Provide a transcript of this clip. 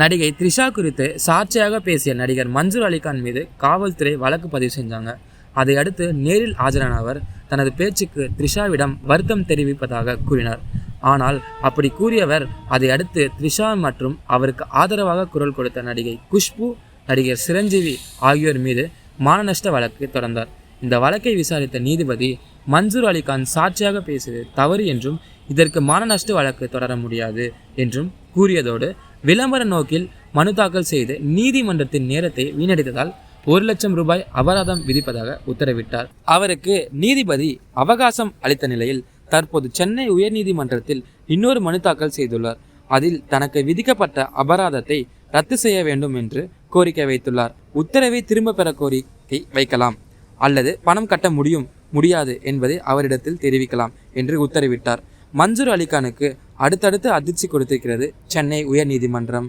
நடிகை த்ரிஷா குறித்து சாட்சியாக பேசிய நடிகர் மன்சூர் அலிகான் மீது காவல்துறை வழக்கு பதிவு செஞ்சாங்க. அதை அடுத்து நேரில் ஆஜரான அவர் தனது பேச்சுக்கு த்ரிஷாவிடம் வருத்தம் தெரிவிப்பதாக கூறினார். ஆனால் அப்படி கூறியவர் அதை அடுத்து த்ரிஷா மற்றும் அவருக்கு ஆதரவாக குரல் கொடுத்த நடிகை குஷ்பு நடிகர் சிரஞ்சீவி ஆகியோர் மீது மானநஷ்ட வழக்கு தொடர்ந்தார். இந்த வழக்கை விசாரித்த நீதிபதி மன்சூர் அலிகான் சாட்சியாக பேசியது தவறு என்றும் இதற்கு மானநஷ்ட வழக்கு தொடர முடியாது என்றும் கூறியதோடு விளம்பர நோக்கில் மனு தாக்கல் செய்து நீதிமன்றத்தின் நேரத்தை வீணடித்ததால் ஒரு லட்சம் ரூபாய் அபராதம் விதிப்பதாக உத்தரவிட்டார். அவருக்கு நீதிபதி அவகாசம் அளித்த நிலையில் தற்போது சென்னை உயர்நீதிமன்றத்தில் இன்னொரு மனு தாக்கல் செய்துள்ளார். அதில் தனக்கு விதிக்கப்பட்ட அபராதத்தை ரத்து செய்ய வேண்டும் என்று கோரிக்கை வைத்துள்ளார். உத்தரவை திரும்ப பெற கோரிக்கை வைக்கலாம் அல்லது பணம் கட்ட முடியும் முடியாது என்பதை அவரிடத்தில் தெரிவிக்கலாம் என்று உத்தரவிட்டார். மன்சூர் அலிகானுக்கு அடுத்தடுத்து அதிர்ச்சி கொடுத்திருக்கிறது சென்னை உயர்நீதிமன்றம்.